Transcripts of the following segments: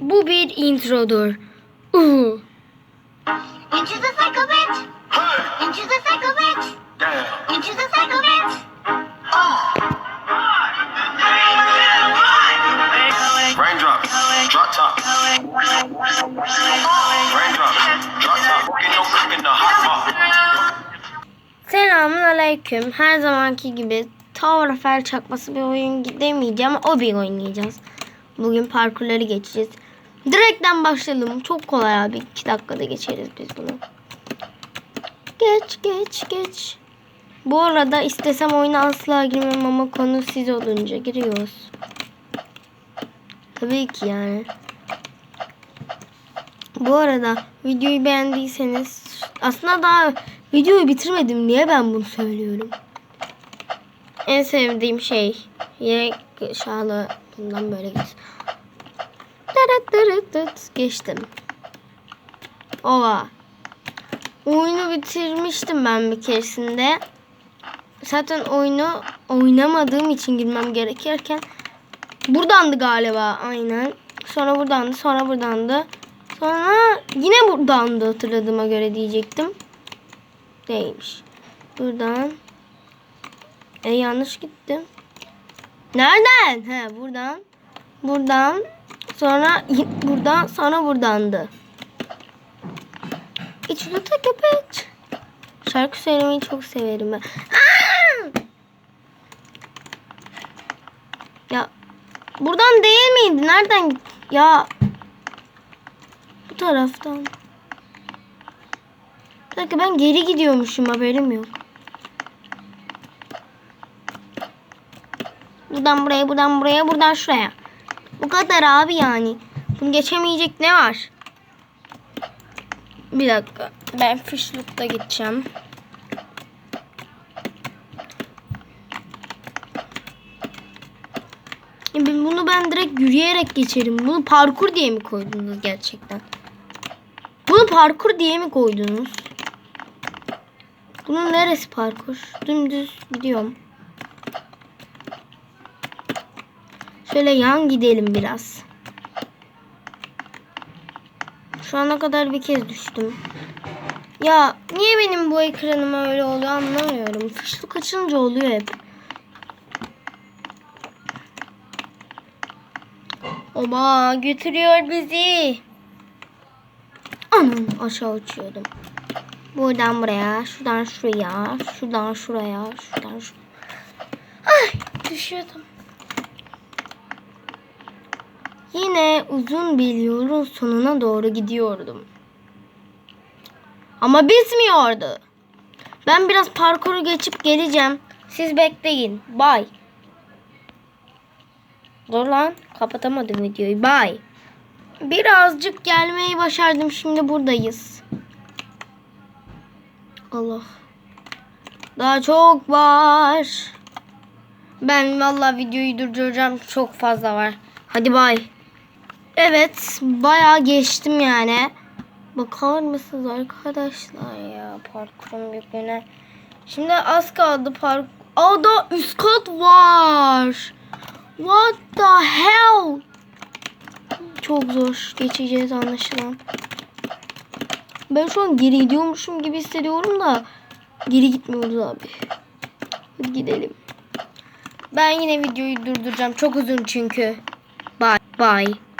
Bu bir introdur. Uhu. Into the cycle bit. Into the cycle bit. Into the cycle bit. Raindrops, drop top. Raindrops, drop top. Get no cooking the hot pot. Selamun aleyküm. Her zamanki gibi Tower of Hell çakması bir oyun demeyeceğim. O bir oynayacağız. Bugün parkurları geçeceğiz. Direkten başlayalım. Çok kolay abi. 2 dakikada geçeriz biz bunu. Geç geç geç. Bu arada istesem oyuna asla girmem ama konu siz olunca giriyoruz. Tabii ki yani. Bu arada videoyu beğendiyseniz aslında daha videoyu bitirmedim. Niye ben bunu söylüyorum? En sevdiğim şey yine şahlı bundan böyle geç. Tırıt tırıt tıt. Geçtim. Ova. Oyunu bitirmiştim ben bir keresinde. Zaten oyunu oynamadığım için girmem gerekirken buradandı galiba aynen. Sonra buradandı, sonra buradandı. Sonra yine buradandı hatırladığıma göre diyecektim. Değilmiş. Buradan. E yanlış gittim. Nereden? He buradan. Buradan. Sonra buradan sonra buradandı. İçine köpek. Şarkı söylemeyi çok severim ben. Ya buradan değil miydi? Nereden git? Ya bu taraftan. Dakika ben geri gidiyormuşum haberim yok. Buradan buraya, buradan buraya, buradan şuraya. Bu kadar abi yani. Bunu geçemeyecek ne var? Bir dakika. Ben fishlook'ta gideceğim. Ben- Bunu ben direkt yürüyerek geçerim. Bunu parkur diye mi koydunuz gerçekten? Bunu parkur diye mi koydunuz? Bunun neresi parkur? Dümdüz gidiyorum. Şöyle yan gidelim biraz. Şu ana kadar bir kez düştüm. Ya niye benim bu ekranım öyle oluyor anlamıyorum. Fışlı kaçınca oluyor hep. Oba götürüyor bizi. Anam aşağı uçuyordum. Buradan buraya, şuradan şuraya, şuradan şuraya, şuradan şuraya. Ay düşüyordum. Yine uzun bir yolun sonuna doğru gidiyordum. Ama bitmiyordu. Ben biraz parkuru geçip geleceğim. Siz bekleyin. Bye. Dur lan. Kapatamadım videoyu. Bye. Birazcık gelmeyi başardım. Şimdi buradayız. Allah. Daha çok var. Ben vallahi videoyu durduracağım. Çok fazla var. Hadi bay. Evet. Bayağı geçtim yani. Bakar mısınız arkadaşlar ya parkurun büyüklüğüne. Şimdi az kaldı park. Aa da üst kat var. What the hell? Çok zor geçeceğiz anlaşılan. Ben şu an geri gidiyormuşum gibi hissediyorum da geri gitmiyoruz abi. Hadi gidelim. Ben yine videoyu durduracağım. Çok uzun çünkü. Bye. Bye.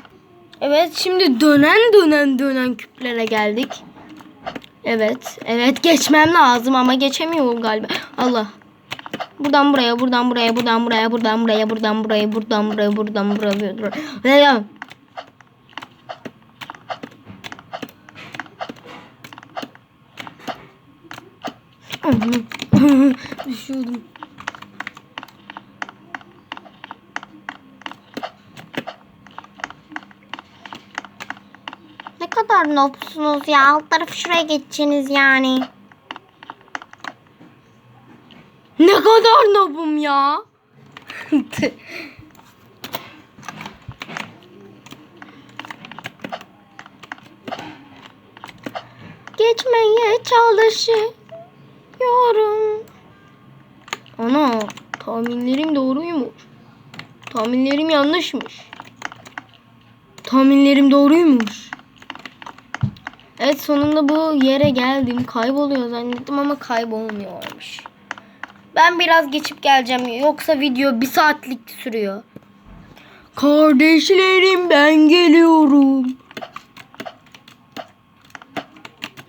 Evet şimdi dönen dönen dönen küplere geldik. Evet. Evet geçmem lazım ama geçemiyorum galiba. Allah. Buradan buraya, buradan buraya, buradan buraya, buradan buraya, buradan buraya, buradan buraya, buradan buraya, buradan buraya. Düşüyordum. Ne kadar nopsunuz ya. Alt tarafı şuraya geçeceksiniz yani. Ne kadar nobum ya. Geçmeye çalışıyorum. Ana tahminlerim doğruymuş. Tahminlerim yanlışmış. Tahminlerim doğruymuş. Evet sonunda bu yere geldim. Kayboluyor zannettim ama kaybolmuyormuş. Ben biraz geçip geleceğim. Yoksa video bir saatlik sürüyor. Kardeşlerim ben geliyorum.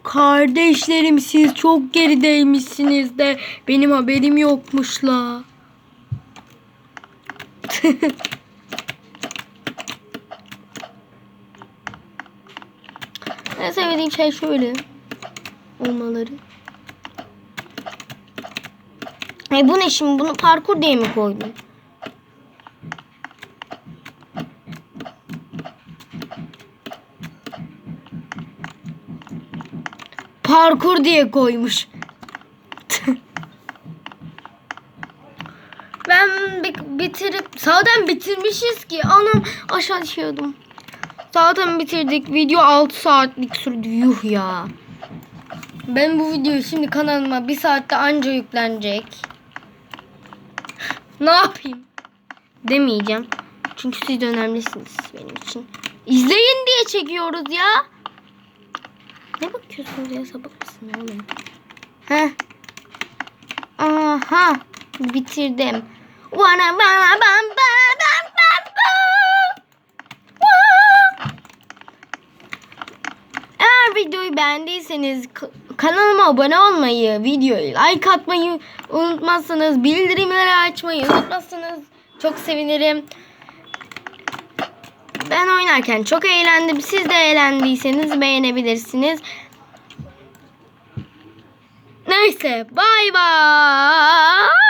Kardeşlerim siz çok gerideymişsiniz de benim haberim yokmuş la. en sevdiğim şey şöyle olmaları. E bu ne şimdi? Bunu parkur diye mi koydun? Parkur diye koymuş. ben bi- bitirip zaten bitirmişiz ki anam aşağı düşüyordum. Zaten bitirdik. Video 6 saatlik sürdü. Yuh ya. Ben bu videoyu şimdi kanalıma bir saatte anca yüklenecek. ne yapayım? Demeyeceğim. Çünkü siz de önemlisiniz benim için. İzleyin diye çekiyoruz ya. Ne bakıyorsunuz ya sapık mısın oğlum? Heh. Aha. Bitirdim. Bana bana bam bam Videoyu beğendiyseniz kanalıma abone olmayı, videoyu like atmayı unutmazsanız, bildirimleri açmayı unutmazsanız çok sevinirim. Ben oynarken çok eğlendim. Siz de eğlendiyseniz beğenebilirsiniz. Neyse, bay bay.